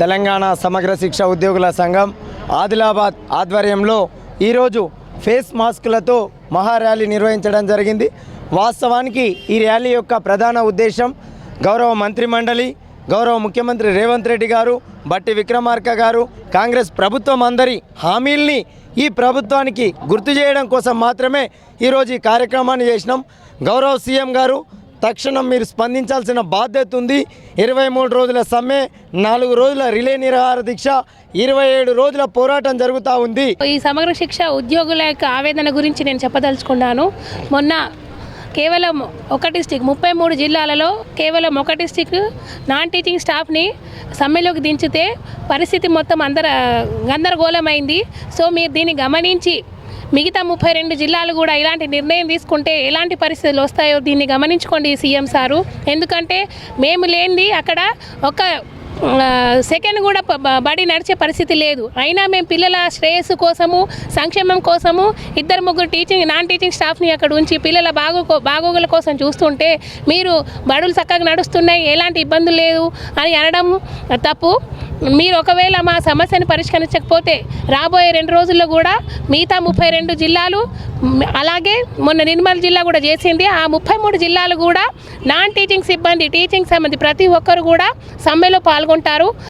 తెలంగాణ సమగ్ర శిక్ష ఉద్యోగుల సంఘం ఆదిలాబాద్ ఆధ్వర్యంలో ఈరోజు ఫేస్ మాస్కులతో మహా ర్యాలీ నిర్వహించడం జరిగింది. వాస్తవానికి ఈ ర్యాలీ యొక్క ప్రధాన ఉద్దేశం గౌరవ మంత్రిమండలి గౌరవ ముఖ్యమంత్రి రేవంత్ రెడ్డి గారు బట్టి విక్రమార్క గారు కాంగ్రెస్ ప్రభుత్వం అందరి హామీల్ని ఈ ప్రభుత్వానికి గుర్తు చేయడం కోసం మాత్రమే ఈరోజు ఈ కార్యక్రమాన్ని చేసినాం. గౌరవ సీఎం గారు తక్షణం మీరు స్పందించాల్సిన బాధ్యత ఉంది. ఇరవై మూడు రోజుల సమ్మె నాలుగు రోజుల రిలే నిరాహార దీక్ష ఇరవై ఏడు రోజుల పోరాటం జరుగుతూ ఉంది. ఈ సమగ్ర శిక్ష ఉద్యోగుల యొక్క ఆవేదన గురించి నేను చెప్పదలుచుకున్నాను. మొన్న కేవలం ఒక డిస్టిక్ ముప్పై మూడు జిల్లాలలో కేవలం ఒక డిస్టిక్ నాన్ టీచింగ్ స్టాఫ్ని సమ్మెలోకి దించితే పరిస్థితి మొత్తం అందర గందరగోళమైంది. సో మీరు దీన్ని గమనించి మిగతా ముప్పై రెండు జిల్లాలు కూడా ఇలాంటి నిర్ణయం తీసుకుంటే ఎలాంటి పరిస్థితులు వస్తాయో దీన్ని గమనించుకోండి సీఎం సారు. ఎందుకంటే మేము లేనిది అక్కడ ఒక సెకండ్ కూడా బడి నడిచే పరిస్థితి లేదు. అయినా మేము పిల్లల శ్రేయస్సు కోసము సంక్షేమం కోసము ఇద్దరు ముగ్గురు టీచింగ్ నాన్ టీచింగ్ స్టాఫ్ని అక్కడ ఉంచి పిల్లల బాగు బాగోగుల కోసం చూస్తుంటే మీరు బడులు చక్కగా నడుస్తున్నాయి ఎలాంటి ఇబ్బందులు లేదు అని అనడం తప్పు. మీరు ఒకవేళ మా సమస్యను పరిష్కరించకపోతే రాబోయే రెండు రోజుల్లో కూడా మిగతా ముప్పై రెండు జిల్లాలు అలాగే మొన్న నిర్మల్ జిల్లా కూడా చేసింది. ఆ ముప్పై మూడు జిల్లాలు కూడా నాన్ టీచింగ్ సిబ్బంది టీచింగ్ సంబంధి ప్రతి ఒక్కరు కూడా సమ్మెలో పాల్గొంటారు.